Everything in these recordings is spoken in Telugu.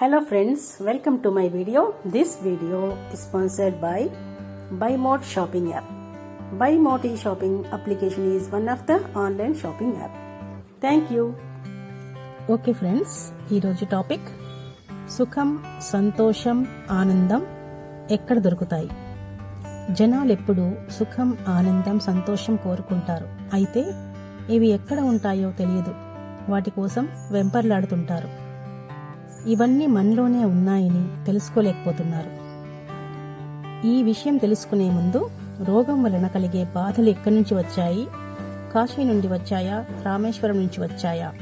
Hello friends welcome to my video this video sponsored by by Mot shopping app by Mot ఈ shopping application is one of the online shopping app thank you okay friends ఈరోజు టాపిక్ సుఖం సంతోషం ఆనందం ఎక్కడ దొరుకుతాయి? జనాలు ఎప్పుడు సుఖం ఆనందం సంతోషం కోరుకుంటారు. అయితే ఇవి ఎక్కడ ఉంటాయో తెలియదు. వాటి కోసం వెంపర్లాడుతుంటారు. ఇవన్నీ మనలోనే ఉన్నాయని తెలుసుకోలేకపోతున్నారు. ఈ విషయం తెలుసుకునే ముందు రోగం వలన కలిగే బాధలు ఎక్కడి నుంచి వచ్చాయి? కాశీ నుండి వచ్చాయా? రామేశ్వరం నుంచి వచ్చాయా?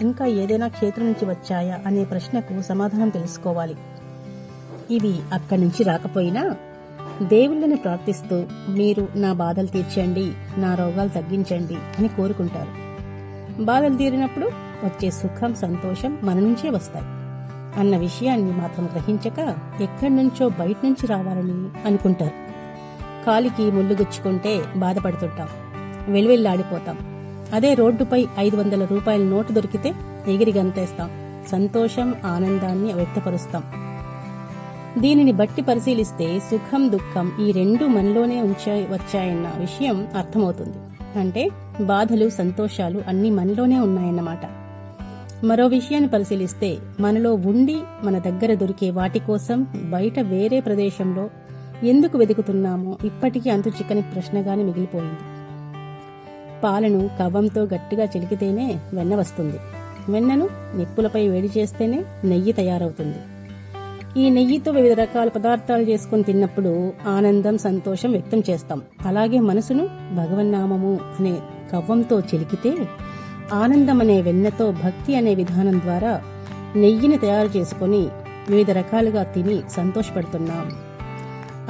ఇంకా ఏదైనా క్షేత్రం నుంచి వచ్చాయా అనే ప్రశ్నకు సమాధానం తెలుసుకోవాలి. ఇవి అక్కడి నుంచి రాకపోయినా దేవుళ్ళని ప్రార్థిస్తూ మీరు నా బాధలు తీర్చండి నా రోగాలు తగ్గించండి అని కోరుకుంటారు. బాధలు తీరినప్పుడు వచ్చే సుఖం సంతోషం మన నుంచే వస్తాయి. అన్న విషయాన్ని మాత్రం గ్రహించక ఎక్కడి నుంచో బయట నుంచి రావాలని అనుకుంటారు. కాలికి ముళ్ళుగుచ్చుకుంటే బాధపడుతుంటాం. వెలువెల్లాడిపోతాం. అదే రోడ్డుపై ఐదు వందల రూపాయల నోటు దొరికితే ఎగిరి గంతేస్తాం. సంతోషం ఆనందాన్ని వ్యక్తపరుస్తాం. దీనిని బట్టి పరిశీలిస్తే సుఖం దుఃఖం ఈ రెండు మనలోనే ఉంచాయి వచ్చాయన్న విషయం అర్థమవుతుంది. అంటే బాధలు సంతోషాలు అన్ని మనలోనే ఉన్నాయన్నమాట. మరో విషయాన్ని పరిశీలిస్తే మనలో ఉండి మన దగ్గర దొరికే వాటి కోసం బయట వేరే ప్రదేశంలో ఎందుకు వెతుకుతున్నామో ఇప్పటికీ అంతు చిక్కని ప్రశ్నగానే మిగిలిపోయింది. పాలను కవ్వంతో గట్టిగా చిలికితేనే వెన్న వస్తుంది. వెన్నను నిప్పులపై వేడి చేస్తేనే నెయ్యి తయారవుతుంది. ఈ నెయ్యితో వివిధ రకాల పదార్థాలు చేసుకుని తిన్నప్పుడు ఆనందం సంతోషం వ్యక్తం చేస్తాం. అలాగే మనసును భగవన్నామము అనే కవ్వంతో చిలికితే ఆనందం అనే వెన్నతో భక్తి అనే విధానం ద్వారా నెయ్యిని తయారు చేసుకుని వివిధ రకాలుగా తిని సంతోషపడుతున్నాం.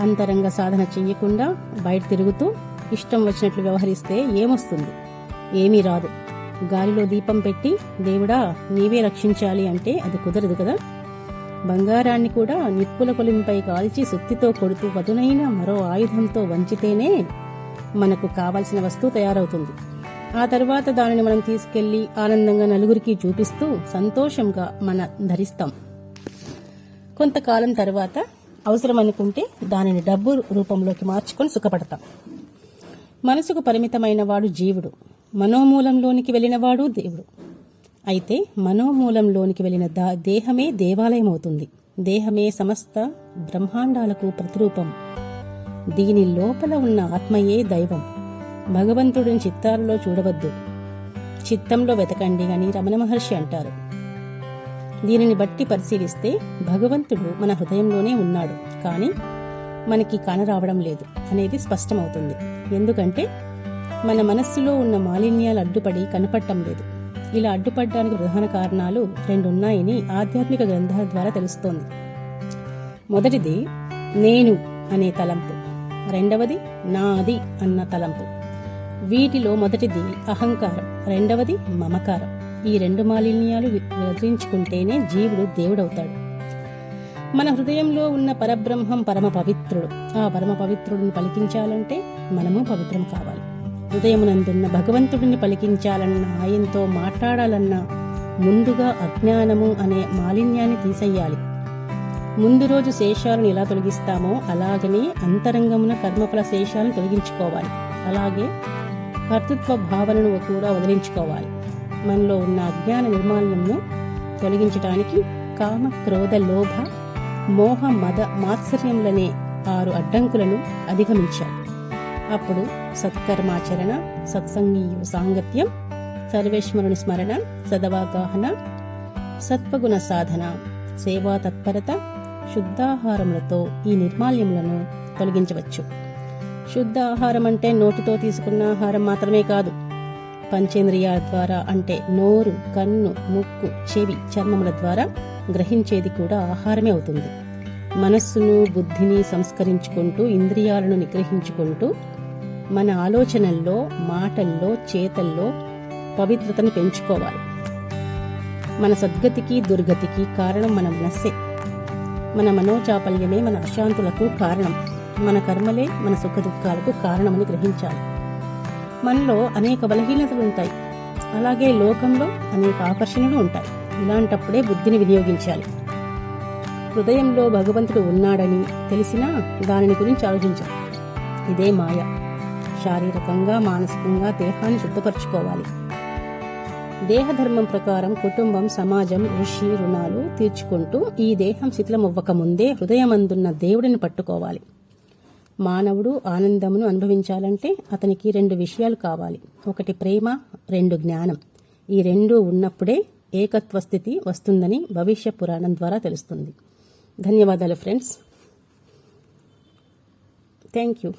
అంతరంగ సాధన చెయ్యకుండా బయట తిరుగుతూ ఇష్టం వచ్చినట్లు వ్యవహరిస్తే ఏమొస్తుంది? ఏమీ రాదు. గాలిలో దీపం పెట్టి దేవుడా నీవే రక్షించాలి అంటే అది కుదరదు కదా? బంగారాన్ని కూడా నిప్పుల కొలింపై కాల్చి సుత్తితో కొడుతూ వదునైన మరో ఆయుధంతో వంచితేనే మనకు కావలసిన వస్తువు తయారవుతుంది. ఆ తర్వాత దానిని మనం తీసుకెళ్ళి ఆనందంగా నలుగురికి చూపిస్తూ సంతోషంగా మన ధరిస్తాం. కొంతకాలం తర్వాత అవసరం అనుకుంటే దానిని డబ్బు రూపంలోకి మార్చుకొని సుఖపడతాం. మనసుకు పరిమితమైన వాడు జీవుడు. మనోమూలంలోనికి వెళ్ళినవాడు దేవుడు. అయితే మనోమూలంలోనికి వెళ్ళిన దా దేహమే దేవాలయం అవుతుంది దేహమే సమస్త బ్రహ్మాండాలకు ప్రతిరూపం. దీని లోపల ఉన్న ఆత్మయే దైవం. భగవంతుడిని చిత్తాలలో చూడవద్దు. చిత్తంలో వెతకండి అని రమణ మహర్షి అంటారు. దీనిని బట్టి పరిశీలిస్తే భగవంతుడు మన హృదయంలోనే ఉన్నాడు. కానీ మనకి కానరావడం లేదు అనేది స్పష్టమవుతుంది. ఎందుకంటే మన మనస్సులో ఉన్న మాలిన్యాలు అడ్డుపడి కనపడటం లేదు. ఇలా అడ్డుపడడానికి ప్రధాన కారణాలు రెండున్నాయని ఆధ్యాత్మిక గ్రంథాల ద్వారా తెలుస్తోంది. మొదటిది నేను అనే తలంపు. రెండవది నాది అన్న తలంపు. వీటిలో మొదటిది అహంకారం రెండవది మమకారం. ఈ రెండు మాలిన్యాలు వదిలించుకుంటేనే జీవుడు దేవుడవుతాడు. మన హృదయంలో ఉన్న పరబ్రహ్మం పరమ పవిత్రుడు ఆ పరమ పవిత్రుడిని పలికించాలంటే మనము పవిత్రం కావాలి. హృదయమునందున్న భగవంతుడిని పలికించాలన్న ఆయనతో మాట్లాడాలన్న ముందుగా అజ్ఞానము అనే మాలిన్యాన్ని తీసేయాలి. ముందు రోజు శేషాలను ఎలా తొలగిస్తామో అలాగనే అంతరంగమున కర్మఫల శేషాలను తొలగించుకోవాలి. అలాగే కర్తృత్వ భావనను కూడా వదిలించుకోవాలి. మనలో ఉన్న అజ్ఞాన నిర్మాల్యంను తొలగించడానికి కామ క్రోధ లోభ మోహ మద మాత్సర్యములనే ఆరు అడ్డంకులను అధిగమించాలి అప్పుడు సత్కర్మాచరణ సత్సంగీయు సాంగత్యం సర్వేశ్వరుని స్మరణ సదవాగాహన సత్వగుణ సాధన సేవా తత్పరత శుద్ధాహారములతో ఈ నిర్మాల్యములను తొలగించవచ్చు. శుద్ధ ఆహారం అంటే నోటితో తీసుకున్న ఆహారం మాత్రమే కాదు. పంచేంద్రియాల ద్వారా అంటే నోరు కన్ను ముక్కు చెవి చర్మముల ద్వారా గ్రహించేది కూడా ఆహారమే అవుతుంది. మనస్సును బుద్ధిని సంస్కరించుకుంటూ ఇంద్రియాలను నిగ్రహించుకుంటూ మన ఆలోచనల్లో మాటల్లో చేతల్లో పవిత్రతను పెంచుకోవాలి. మన సద్గతికి దుర్గతికి కారణం మన మనస్సే. మన మనోచాపల్యమే మన అశాంతులకు కారణం. మన కర్మలే మన సుఖ దుఃఖాలకు కారణమని గ్రహించాలి. మనలో అనేక బలహీనతలు ఉంటాయి. అలాగే లోకంలో అనేక ఆకర్షణలు ఉంటాయి. ఇలాంటప్పుడే బుద్ధిని వినియోగించాలి. హృదయంలో భగవంతుడు ఉన్నాడని తెలిసినా దానిని గురించి ఆలోచించాలి ఇదే మాయ. శారీరకంగా మానసికంగా దేహాన్ని శుద్ధపరచుకోవాలి. దేహధర్మం ప్రకారం కుటుంబం సమాజం ఋషి రుణాలు తీర్చుకుంటూ ఈ దేహం శిథిలమవ్వక ముందే హృదయమందున్న దేవుడిని పట్టుకోవాలి. మానవుడు ఆనందమును అనుభవించాలంటే అతనికి రెండు విషయాలు కావాలి. ఒకటి ప్రేమ రెండు జ్ఞానం. ఈ రెండు ఉన్నప్పుడే ఏకత్వ స్థితి వస్తుందని భవిష్య పురాణం ద్వారా తెలుస్తుంది. ధన్యవాదాలు ఫ్రెండ్స్. Thank you